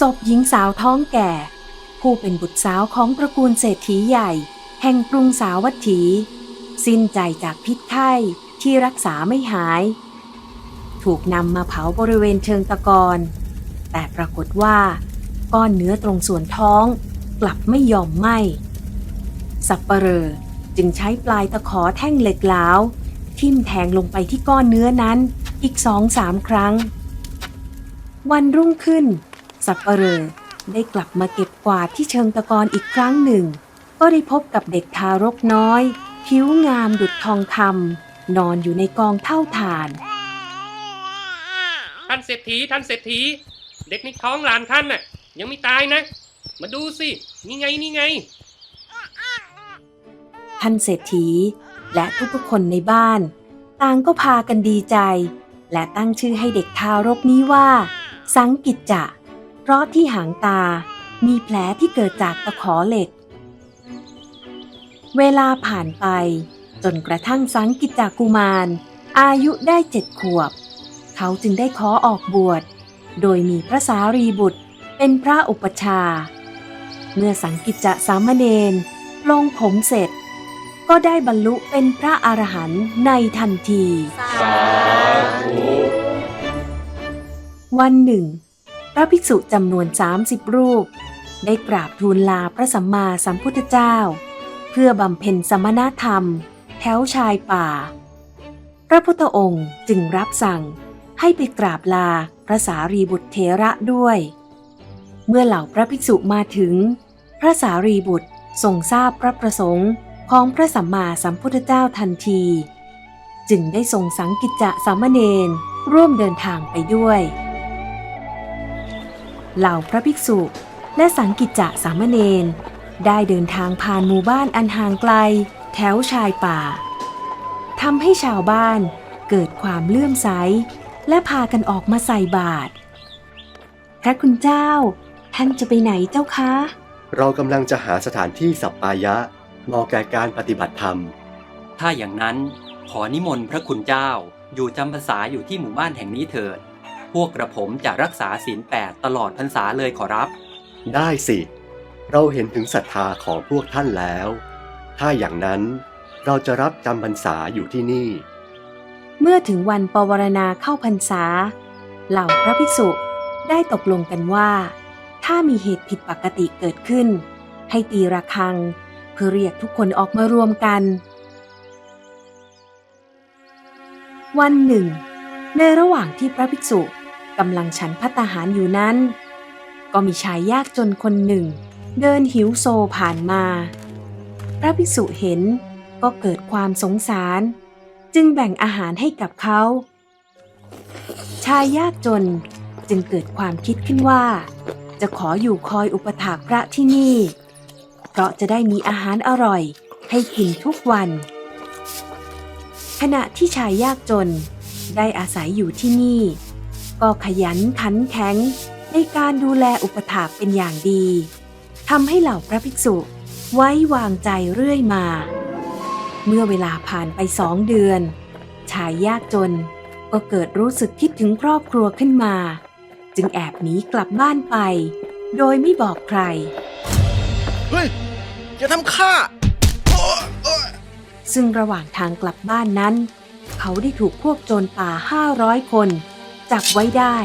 ศพหญิงสาวท้องแก่ ผู้เป็นบุตรสาวของตระกูลเศรษฐีใหญ่ แห่งกรุงสาวัตถี สิ้นใจจากพิษไข้ที่รักษาไม่หาย ถูกนำมาเผาบริเวณเชิงตะกอนแต่ปรากฏว่า ก้อนเนื้อตรงส่วนท้องกลับไม่ยอมไหม้สับปเหรอจึงใช้ปลายตะขอแท่งเหล็กหลาว ทิ่มแทงลงไปที่ก้อนเนื้อนั้น อีกสองสามครั้ง วันรุ่งขึ้น สับปะเหรอได้กลับมาเก็บกวาดที่เชิงตะกอนอีกครั้งหนึ่ง ก็ได้พบกับเด็กทารกน้อย ผิวงามดุจทองคำนอนอยู่ในกองเท่าฐาน ท่านเศรษฐีท่านเศรษฐี เด็กในท้องหลานท่านน่ะ ยังไม่ตายนะ มาดูสิ นี่ไงนี่ไง ท่านเศรษฐีและทุกๆคนในบ้าน ต่างก็พากันดีใจ และตั้งชื่อให้เด็กทารกนี้ว่า สังกิจจะ เพราะที่หางตามีแผลที่เกิดจากตะขอเหล็ก เวลาผ่านไป จนกระทั่งสังกิจจากุมาร อายุได้เจ็ดขวบ เขาจึงได้ขอออกบวช โดยมีพระสารีบุตรเป็นพระอุปชา เมื่อสังกิจจะสามเณรลงผมเสร็จ ก็ได้บรรลุเป็นพระอรหันต์ในทันที วันหนึ่ง พระภิกษุจำนวน 30 รูป ได้กราบทูลลาพระสัมมาสัมพุทธเจ้า เพื่อบำเพ็ญสมณธรรม แถวชายป่า พระพุทธองค์จึงรับสั่งให้ไปกราบลาพระสารีบุตรเถระด้วย เมื่อเหล่าพระภิกษุมาถึง พระสารีบุตรทรงทราบพระประสงค์ของพระสัมมาสัมพุทธเจ้าทันที จึงได้ทรงสังกิจจะสามเณรร่วมเดินทางไปด้วยเหล่าพระภิกษุและสังกิจจะสามเณรได้เดินทางผ่านหมู่บ้านอันห่างไกล แถวชายป่าทำให้ชาวบ้านเกิดความเลื่อมใส และพากันออกมาใส่บาตรพระคุณเจ้า ท่านจะไปไหนเจ้าคะ เรากำลังจะหาสถานที่สัปปายะเหมาะแก่การปฏิบัติธรรม ถ้าอย่างนั้น ขอนิมนต์พระคุณเจ้า อยู่จำพรรษาอยู่ที่หมู่บ้านแห่งนี้เถิด พวกกระผมจะรักษาศีลแปดตลอดพรรษาเลยขอรับ ได้สิ เราเห็นถึงศรัทธาของพวกท่านแล้ว ถ้าอย่างนั้นเราจะรับจำพรรษาอยู่ที่นี่ เมื่อถึงวันปวารณาเข้าพรรษา เหล่าพระภิกษุได้ตกลงกันว่า ถ้ามีเหตุผิดปกติเกิดขึ้น ให้ตีระฆัง เพื่อเรียกทุกคนออกมารวมกัน วันหนึ่ง ในระหว่างที่พระภิกษุกำลังฉันพัตาหารอยู่นั้น ก็มีชายยากจนคนหนึ่ง เดินหิวโซผ่านมา พระภิกษุเห็นก็เกิดความสงสาร จึงแบ่งอาหารให้กับเขา ชายยากจนจึงเกิดความคิดขึ้นว่า จะขออยู่คอยอุปถากพระที่นี่ เพราะจะได้มีอาหารอร่อยให้กินทุกวัน ขณะที่ชายยากจนได้อาศัยอยู่ที่นี่ ก็ขยันขันแข็งในการดูแลอุปถากเป็นอย่างดีทำให้เหล่าพระภิกษุไว้วางใจเรื่อยมา เมื่อเวลาผ่านไปสองเดือน ชายยากจนก็เกิดรู้สึกคิดถึงครอบครัวขึ้นมา จึงแอบหนีกลับบ้านไป โดยไม่บอกใคร เฮ้ย อย่าทำข้า ซึ่งระหว่างทางกลับบ้านนั้น เขาได้ถูกพวกโจรป่าห้าร้อยคน จับไว้ได้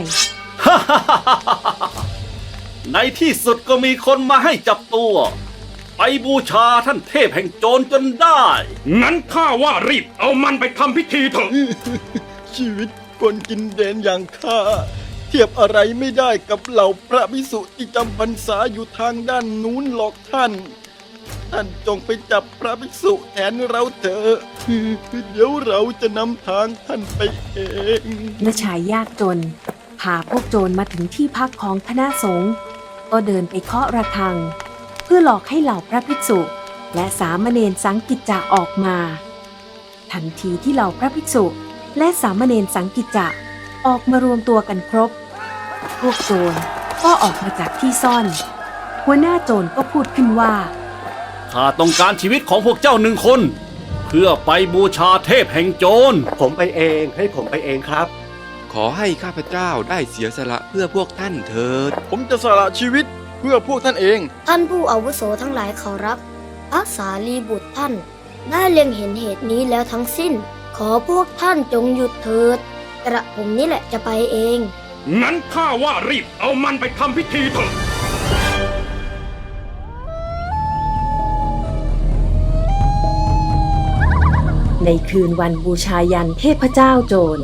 ในที่สุดก็มีคนมาให้จับตัว ไปบูชาท่านเทพแห่งโจรจนได้ งั้นข้าว่ารีบเอามันไปทำพิธีเถอะ ชีวิตคนกินเดนอย่างข้า เทียบอะไรไม่ได้กับเหล่าพระภิกษุที่จำพรรษาอยู่ทางด้านนู้นหรอกท่าน ท่านจงไปจับพระภิกษุแทนเราเถอะเดี๋ยวเราจะนำทางท่านไปเองเมชายยากจน พาพวกโจรมาถึงที่พักของคณะสงฆ์ก็เดินไปเคาะระฆัง เพื่อหลอกให้เหล่าพระภิกษุ และสามเณรสังกิจจะออกมา ทันทีที่เหล่าพระภิกษุ และสามเณรสังกิจจะออกมารวมตัวกันครบ พวกโจรก็ออกมาจากที่ซ่อน หัวหน้าโจรก็พูดขึ้นว่า ข้าต้องการชีวิตของพวกเจ้าหนึ่งคน เพื่อไปบูชาเทพแห่งโจร ผมไปเองให้ผมไปเองครับ ขอให้ข้าพเจ้าได้เสียสละเพื่อพวกท่านเถิด ผมจะสละชีวิตเพื่อพวกท่านเอง ท่านผู้อาวุโสทั้งหลายขอรับพระสารีบุตรท่าน ได้เล็งเห็นเหตุนี้แล้วทั้งสิ้น ขอพวกท่านจงหยุดเถิด กระผมนี่แหละจะไปเอง งั้นข้าว่ารีบเอามันไปทำพิธีเถอะ ในคืนวันบูชายันเทพเจ้าโจร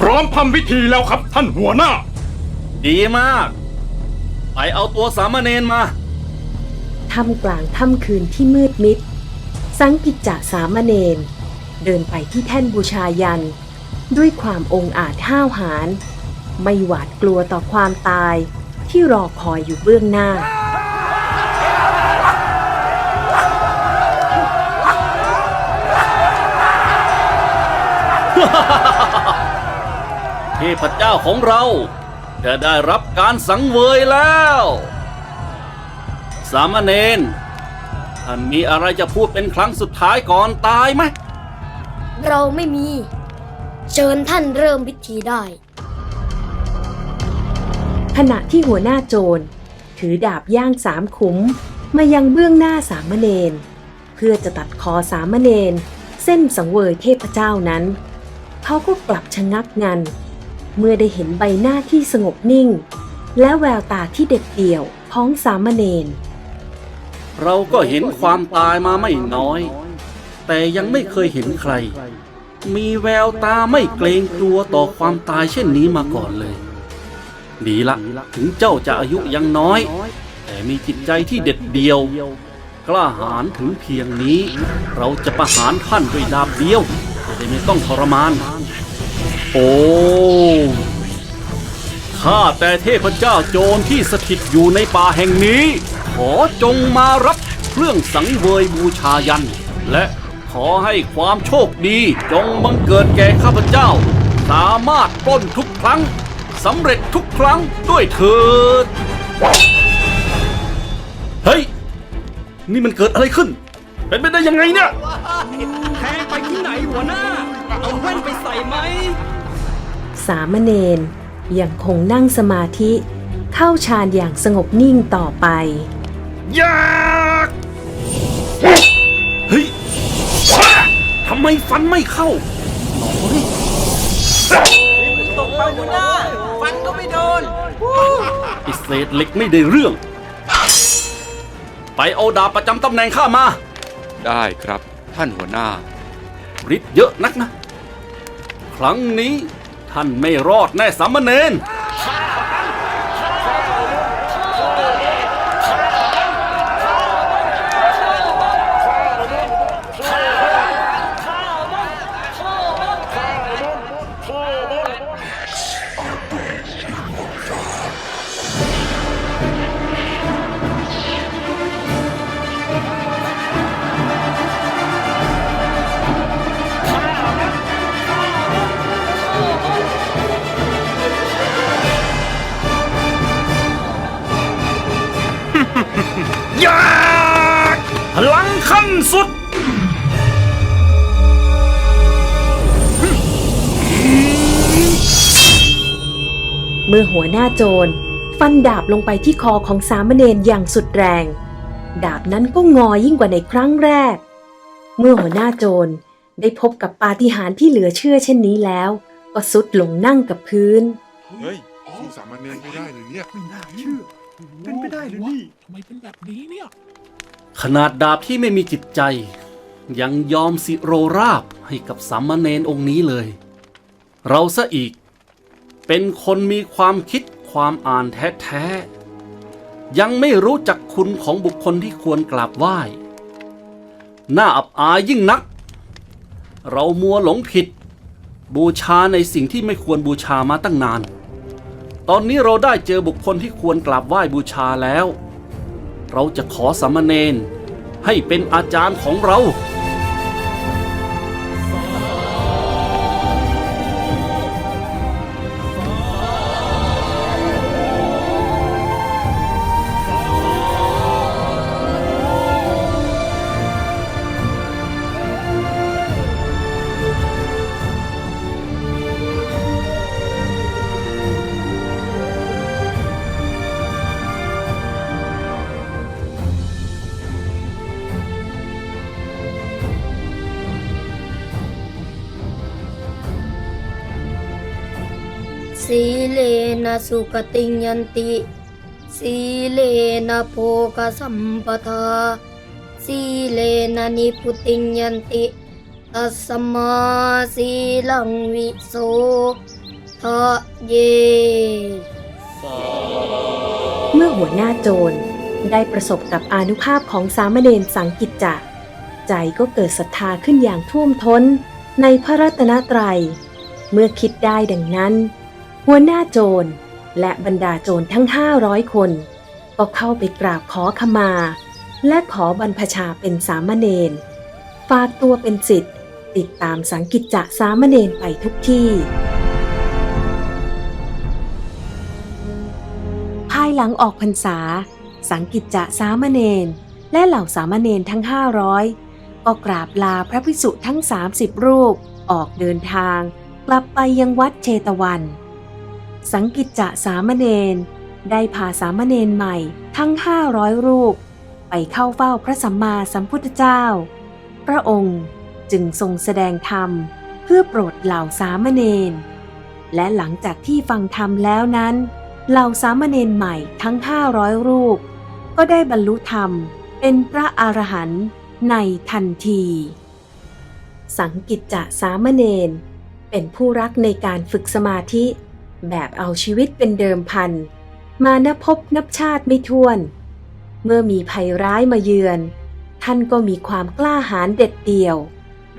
พร้อมทำพิธีแล้วครับท่านหัวหน้า ดีมาก ไปเอาตัวสามเณรมา ท่ามกลางค่ำคืนที่มืดมิด สังกิจจะสามเณรเดินไปที่แท่นบูชายัน ด้วยความองอาจห้าวหาญ ไม่หวาดกลัวต่อความตายที่รอคอยอยู่เบื้องหน้า เทพเจ้าของเราจะได้รับการสังเวยแล้ว สามเณรท่านมีอะไรจะพูดเป็นครั้งสุดท้ายก่อนตายไหม เราไม่มี เชิญท่านเริ่มพิธีได้ ขณะที่หัวหน้าโจร ถือดาบย่างสามขุม มายังเบื้องหน้าสามเณรเพื่อจะตัดคอสามเณรเส้นสังเวยเทพเจ้านั้น เขาก็กลับชะงักงัน เมื่อได้เห็นใบหน้าที่สงบนิ่ง และแววตาที่เด็ดเดี่ยวของสามเณรเราก็เห็นความตายมาไม่น้อย แต่ยังไม่เคยเห็นใคร มีแววตาไม่เกรงกลัวต่อความตายเช่นนี้มาก่อนเลย ดีละ ถึงเจ้าจะอายุยังน้อย แต่มีจิตใจที่เด็ดเดี่ยว กล้าหาญถึงเพียงนี้ เราจะประหารท่านด้วยดาบเดียวจะได้ไม่ต้องทรมาน โอ้ข้าแต่เทพเจ้าโจรที่สถิตอยู่ในป่าแห่งนี้ ขอจงมารับเครื่องสังเวยบูชายัน และขอให้ความโชคดีจงบังเกิดแก่ข้าพเจ้า สามารถปล้นทุกครั้ง สำเร็จทุกครั้งด้วยเถิด เฮ้ย นี่มันเกิดอะไรขึ้น เป็นไปได้ยังไงเนี่ย แทงไปที่ไหนหัวหน้า เอาแว่นไปใส่ไหม สามเณรยังคงนั่งสมาธิ เข้าฌานอย่างสงบนิ่งต่อไป ยากเฮ้ยทำไมฟันไม่เข้า อเศษเหล็กไม่ได้เรื่อง ไปเอาดาบประจำตำแหน่งข้ามา ได้ครับท่านหัวหน้า ฤทธิ์เยอะนักนะ ครั้งนี้ท่านไม่รอดแน่สามเณร นสุดเมื่อหัวหน้าโจร ฟันดาบลงไปที่คอของสามเณรอย่างสุดแรง ดาบนั้นก็งอยิ่งกว่าในครั้งแรก เมื่อหัวหน้าโจร ได้พบกับปาฏิหาริย์ที่เหลือเชื่อเช่นนี้แล้ว ก็สุดลงนั่งกับพื้น เฮ้ยสู้สามเณรไม่ได้เลยเนี่ยไม่น่าเชื่อเป็นไปได้หรือนี่ทำไมเป็นแบบนี้เนี่ย ขนาดดาบที่ไม่มีจิตใจ ยังยอมสิโรราบให้กับสามเณรองค์นี้เลย เราซะอีก เป็นคนมีความคิดความอ่านแท้ๆ ยังไม่รู้จักคุณของบุคคลที่ควรกราบไหว้น่าอับอายยิ่งนัก เรามัวหลงผิด บูชาในสิ่งที่ไม่ควรบูชามาตั้งนาน ตอนนี้เราได้เจอบุคคลที่ควรกราบไหว้บูชาแล้ว เราจะขอสามเณรให้เป็นอาจารย์ของเรา สีเลนะสุกติงยันติ สีเลนะโภกสัมปทา สีเลนะนิพุติยันติตัสสมาสีลังวิโสทะเย เมื่อหัวหน้าโจรได้ประสบกับอานุภาพของสามเณรสังกิจจะใจก็เกิดศรัทธาขึ้นอย่างท่วมท้นในพระรัตนตรัย เมื่อคิดได้ดังนั้น หัวหน้าโจรและบรรดาโจรทั้งห้าร้อยคน ก็เข้าไปกราบขอขมา และขอบรรพชาเป็นสามเณรฝากตัวเป็นสิทธิ์ติดตามสังกิจจะสามเณรไปทุกที่ ภายหลังออกพรรษา สังกิจจะสามเณรและเหล่าสามเณรทั้งห้าร้อยก็กราบลาพระภิกษุทั้ง 30 รูปออกเดินทาง กลับไปยังวัดเชตวัน สังกิจจะสามเณรได้พาสามเณรใหม่ทั้ง 500 รูป ไปเข้าเฝ้าพระสัมมาสัมพุทธเจ้า พระองค์จึงทรงแสดงธรรมเพื่อโปรดเหล่าสามเณร และหลังจากที่ฟังธรรมแล้วนั้น เหล่าสามเณรใหม่ทั้ง 500 รูป ก็ได้บรรลุธรรมเป็นพระอรหันต์ในทันที สังกิจจะสามเณรเป็นผู้รักในการฝึกสมาธิ แบบเอาชีวิตเป็นเดิมพัน มานับพบนับชาติไม่ถ้วน เมื่อมีภัยร้ายมาเยือน ท่านก็มีความกล้าหาญเด็ดเดี่ยว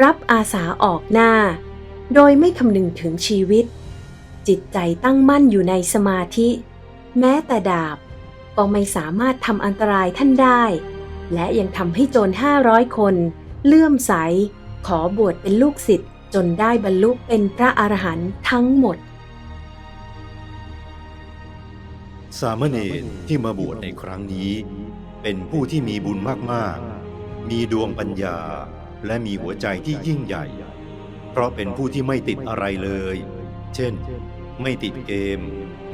รับอาสาออกหน้า โดยไม่คำนึงถึงชีวิต จิตใจตั้งมั่นอยู่ในสมาธิ แม้แต่ดาบ ก็ไม่สามารถทำอันตรายท่านได้ และยังทำให้โจรห้าร้อยคน เลื่อมใส ขอบวชเป็นลูกศิษย์จนได้บรรลุเป็นพระอรหันต์ทั้งหมด สามเณรที่มาบวชในครั้งนี้ เป็นผู้ที่มีบุญมากๆ มีดวงปัญญาและมีหัวใจที่ยิ่งใหญ่ เพราะเป็นผู้ที่ไม่ติดอะไรเลย เช่น ไม่ติดเกม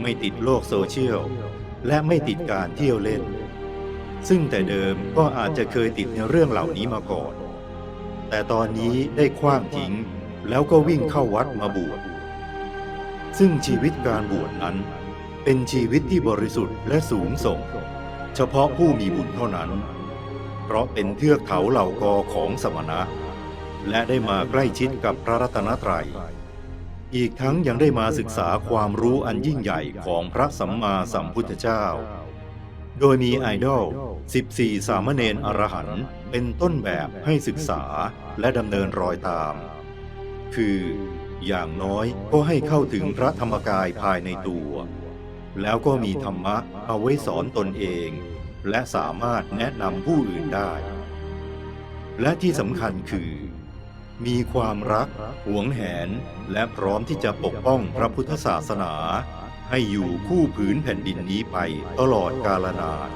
ไม่ติดโลกโซเชียล และไม่ติดการเที่ยวเล่น ซึ่งแต่เดิมก็อาจจะเคยติดในเรื่องเหล่านี้มาก่อน แต่ตอนนี้ได้คว้างทิ้งแล้วก็วิ่งเข้าวัดมาบวช ซึ่งชีวิตการบวชนั้น เป็นชีวิตที่บริสุทธิ์และสูงส่ง เฉพาะผู้มีบุญเท่านั้น เพราะเป็นเทือกเขาเหล่ากอของสมณะ และได้มาใกล้ชิดกับพระรัตนตรัย อีกทั้งยังได้มาศึกษาความรู้อันยิ่งใหญ่ของพระสัมมาสัมพุทธเจ้า โดยมีไอดอล 14 สามเณรอรหันต์เป็นต้นแบบให้ศึกษาและดำเนินรอยตาม คืออย่างน้อยก็ให้เข้าถึงพระธรรมกายภายในตัว แล้วก็มีธรรมะเอาไว้สอนตนเอง และสามารถแนะนำผู้อื่นได้ และที่สำคัญคือ มีความรัก หวงแหน และพร้อมที่จะปกป้องพระพุทธศาสนา ให้อยู่คู่ผืนแผ่นดินนี้ไปตลอดกาลนาน